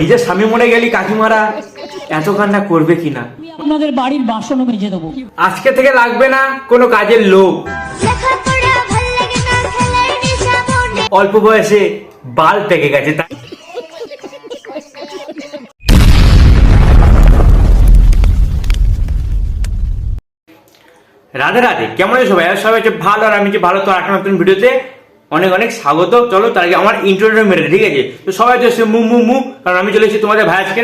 নিজের স্বামী মরে গেলি কাকিমারা এত কান্না করবে কিনা? আপনাদের বাড়ির বাসনও মেজে দেবো। আজকে থেকে লাগবে না কোনো কাজের লোক। মনে অল্প বয়সে বাল পেকে গেছে তাই। রাধে রাধে কেমন আছে সবাই? সবাই হচ্ছে ভালো আর আমি যে ভালো তো একটা নতুন ভিডিওতে অনেক অনেক স্বাগত চলো তার আগে আমার ইন্ট্রোটা মেরে ঠিক আছে? তো সবাই তো এসে মু মু মু কারণ আমি চলে এসেছি তোমাদের ভাই আজকে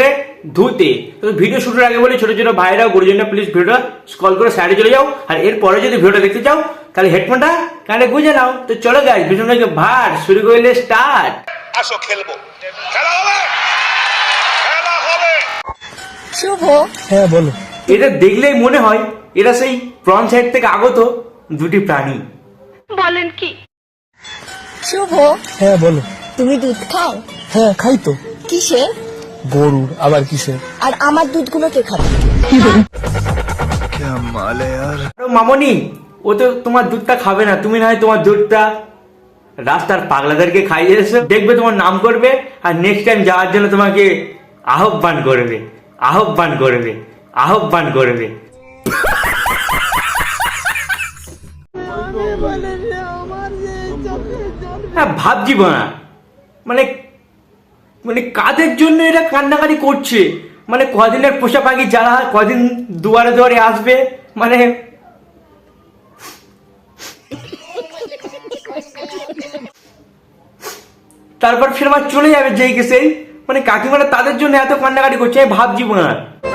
ধুতে। তো ভিডিও শুরুর আগে বলি ছোট ছোট ভাইরা গুরুজনরা প্লিজ ভিডিওটা স্কল করে সাইডে চলে যাও। আর এরপরে যদি ভিডিওটা দেখতে চাও তাহলে হেডফোনটা কানে গুঁজে নাও। তো চলো গাছ বিষ্ণুকে ভার শুরু করলে স্টার্ট আসো খেলব। খেলা হবে! খেলা হবে! শুভ। হ্যাঁ বলো। এটা দেখলেই মনে হয় এরা সেই ফ্রন্ট সাইড থেকে আগত দুটি প্রাণী। শুভ হ্যাঁ বলো। তুমি দুধ খাও? হ্যাঁ খাই তো। কিসে গরুর আবার কিসের? আর আমার দুধগুলো কে খাবে? মামনি ও তো তোমার দুধটা খাবে না। তুমি না হয় তোমার দুধটা রাস্তার পাগলাদেরকে খাইয়ে এসে। দেখবে তোমার নাম করবে আর নেক্সট টাইম যাওয়ার জন্য তোমাকে আহ্বান করবে আহ্বান করবে আহ্বান করবে। হ্যাঁ ভাবছি না মানে মানে কাদের জন্য এটা কান্নাকাটি করছে? মানে কদিনের পোষা পাখি যারা কদিন দুয়ারে দুয়ারে আসবে মানে তারপর ফের আবার চলে যাবে যেই কে সেই মানে কাকিমারা তাদের জন্য এত কান্নাকাটি করছে, আমি ভাবছি না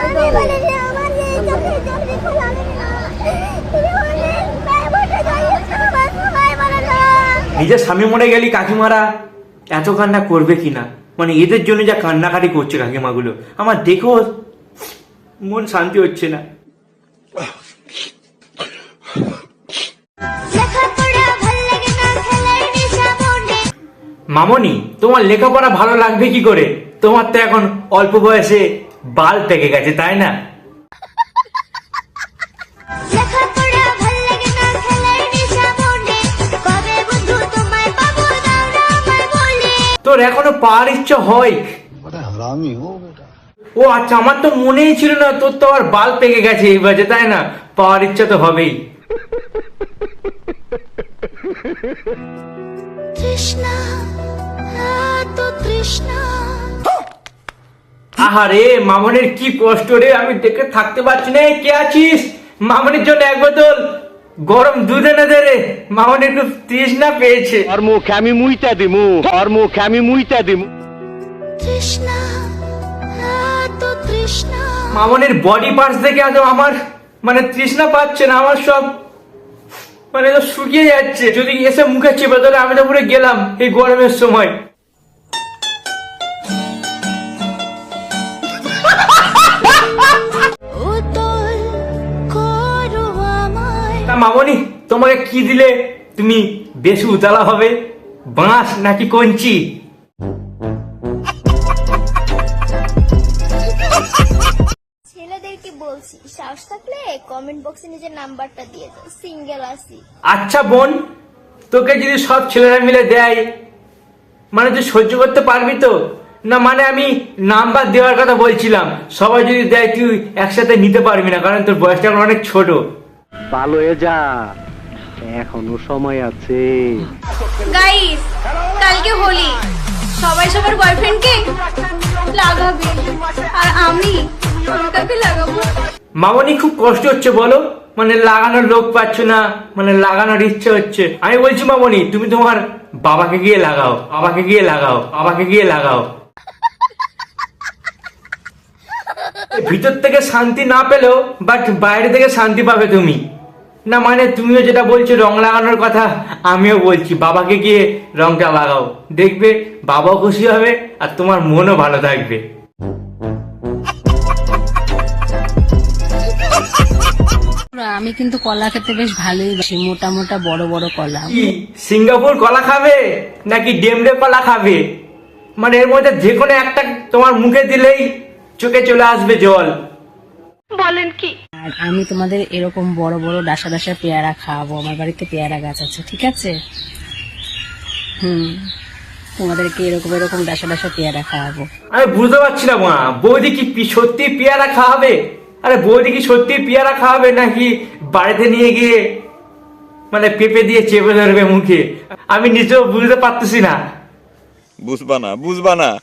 আমি বলেছি আমার যে চোখে জল দেখো লাগে না তুমি অনেক ব্যয় বসে যাইছো আমার সবাই বলে না নিজের স্বামী মরে গেলি কাকিমারা এত কান্না করবে কিনা? মানে এদের জন্য যা কান্নাকাটি করছে কাকিমাগুলো আমার দেখেও মন শান্তি হচ্ছে না। না মনে মামনি তোমার লেখাপড়া ভালো লাগবে কি করে? তোমার তো এখন অল্প বয়সে বাল পেকে গেছে তাই না? তোর এখনও পাওয়ার ইচ্ছা হয়? ও আচ্ছা আমার তো মনেই ছিল না তোর তো আবার বাল পেকে গেছে এই বাজে তাই না? পাওয়ার ইচ্ছা তো হবেই। তৃষ্ণা তৃষ্ণা। আহারে মামনের কি কষ্ট রে আমি দেখে থাকতে পারছি না কে আছিস? মামনের জন্য এক বোতল গরম দুধ না দে রে মামনের খুব তৃষ্ণা পেয়েছে। ওর মুখে আমি মুইতা দিমু ওর মুখে আমি মুইতা দিমু। তৃষ্ণা এত তৃষ্ণা। মামনের বডি পার্টস দেখে আজ আমার মানে তৃষ্ণা পাচ্ছে না আমার সব মানে তো শুকিয়ে যাচ্ছে। যদি এসে মুখে চেপে তাহলে আমি তো পুরো গেলাম এই গরমের সময়। মামনি তোমাকে কি দিলে? তুমি বেশি উতলা হবে? বাঁশ নাকি কঞ্চি? ছেলেদেরকে বলছি সাহস থাকলে কমেন্ট বক্সে নিজের নাম্বারটা দিয়ে দাও সিঙ্গেল আসি আচ্ছা বোন তোকে যদি সব ছেলেরা মিলে দেয় মানে তুই সহ্য করতে পারবি তো? না মানে আমি নাম্বার দেওয়ার কথা বলছিলাম সবাই যদি দেয় তুই একসাথে নিতে পারবি না কারণ তোর বয়সটা এখন অনেক ছোট। ভালো হয়ে যা। এখনও সময় আছে। গাইস কালকে হোলি। সবাই সবার বয়ফ্রেন্ডকে লাগাবে। আর আমি আমি কাকে লাগাবো? মামনি খুব কষ্ট হচ্ছে বলো। মানে লাগানোর লোক পাচ্ছ না। মানে লাগানোর ইচ্ছে হচ্ছে। আমি বলছি মামনি তুমি তোমার বাবাকে গিয়ে লাগাও বাবাকে গিয়ে লাগাও বাবাকে গিয়ে লাগাও। ভিতর থেকে শান্তি না পেলেও বাট বাইরে থেকে শান্তি পাবে তুমি। না মানে তুমিও যেটা বলছো রং লাগানোর কথা আমিও বলছি বাবাকে গিয়ে রংটা লাগাও। দেখবে বাবাও খুশি হবে আর তোমার মনও ভালো থাকবে। আমি কিন্তু কলা খেতে বেশ ভালোই বাসি মোটা মোটা বড় বড় কলা। কি সিঙ্গাপুর কলা খাবে নাকি ডেমডে কলা খাবে? মানে এর মধ্যে যে কোনো একটা তোমার মুখে দিলেই চোখে চলে আসবে জল। বলেন আর আমি তোমাদের এরকম বড় বড় ডাসা ডাসা পেয়ারা খাওয়াবো আমার বাড়িতে পেয়ারা গাছ আছে ঠিক আছে? হুম তোমাদেরকে এরকম এরকম ডাসা ডাসা পেয়ারা খাওয়াবো। আমি বুঝতে পারছি না মা বৌদি কি সত্যি পেয়ারা খাওয়াবে? আরে বৌদি কি সত্যি পেয়ারা খাওয়াবে নাকি বাড়িতে নিয়ে গিয়ে মানে পেঁপে দিয়ে চেপে ধরবে মুখে? আমি নিজেও বুঝতে পারতেছি না। বুঝবা না বুঝবা না।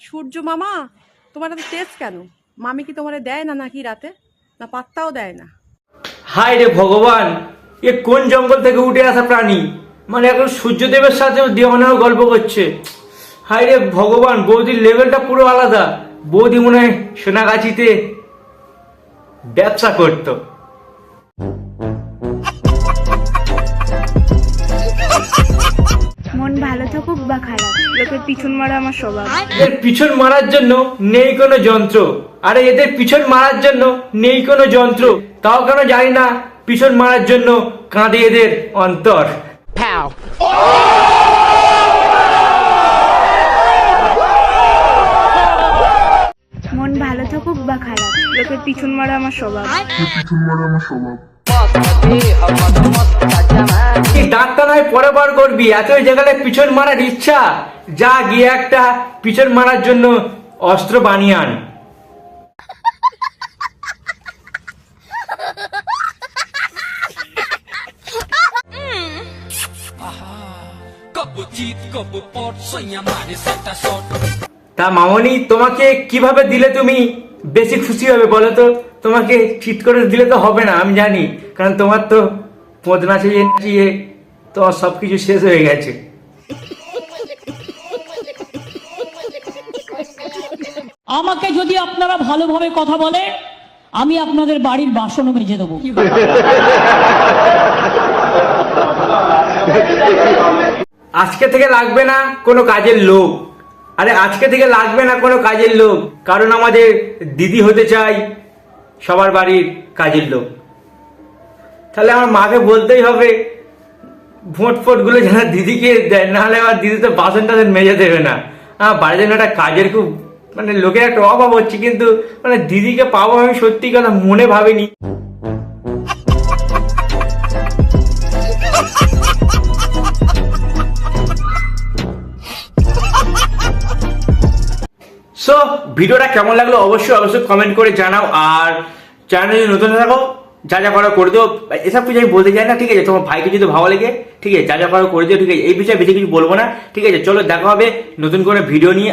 সূর্য মামা, তোমার এত তেজ কেন? মামি কি তোমারে দেয় না নাকি রাতে? না পাত্তাও দেয় না? হায় রে ভগবান, এ কোন জঙ্গল থেকে উঠে আসা প্রাণী? মানে এখন সূর্যদেবের সাথে দেওয়ানাও গল্প করছে। হায় রে ভগবান, বৌদির লেভেলটা পুরো আলাদা। বৌদি মনে হয় সোনাগাছিতে ব্যবসা করতো। থাকুক বা খারাপ। লোকের পিছন মারা আমার স্বভাব। এদের পিছন মারার জন্য নেই কোনো যন্ত্র। আরে এদের পিছন মারার জন্য নেই কোনো যন্ত্র। তাও কেন জানি না পিছন মারার জন্য কাঁদে এদের অন্তর। মন ভালো থাকুক বা খারাপ লোকের পিছন মারা আমার স্বভাব। এই দাঁতটা নয় পরে বার করবি, এত জায়গায় পিছন মারার ইচ্ছা। যা গিয়ে একটা পিছন মারার জন্য অস্ত্র বানিয়ে আন। তা মামনি, তোমাকে কীভাবে দিলে তুমি বেশি খুশি হবে বলো তো? তোমাকে চিট করে দিলে তো হবে না আমি জানি। কারণ তোমার তো পদ নাচিয়ে নাচিয়ে তোমার সব কিছু শেষ হয়ে গেছে। আমাকে যদি আপনারা ভালোভাবে কথা বলে আমি আপনাদের বাড়ির বাসনও মেজে দেবো। আজকে থেকে লাগবে না কোনো কাজের লোক। আরে আজকে থেকে লাগবে না কোনো কাজের লোক। কারণ আমাদের দিদি হতে চাই সবার বাড়ির কাজের লোক। তাহলে আমার মাকে বলতেই হবে, ভোট ফোটগুলো যেন দিদিকে দেয় নাহলে আমার দিদি তো বাসন টাসন মেজে দেবে না। আমার বাড়ির জন্য একটা কাজের খুব মানে লোকের একটা অভাব হচ্ছে, কিন্তু মানে দিদিকে পাবো আমি সত্যি কথা মনে ভাবিনি। সো ভিডিওটা কেমন লাগল অবশ্যই অবশ্যই কমেন্ট করে জানাও আর চ্যানেল নতুন থাকো, যা যা করা করে দিও। এসব কিছু আমি বলতে চাই না, ঠিক আছে? তোমার ভাইকে যদি ভালো লাগে, ঠিক আছে? যা যা করা করে দিও, ঠিক আছে? এই বিষয়ে বেশি কিছু বলব না, ঠিক আছে? চলো, দেখা হবে নতুন করে ভিডিও নিয়ে।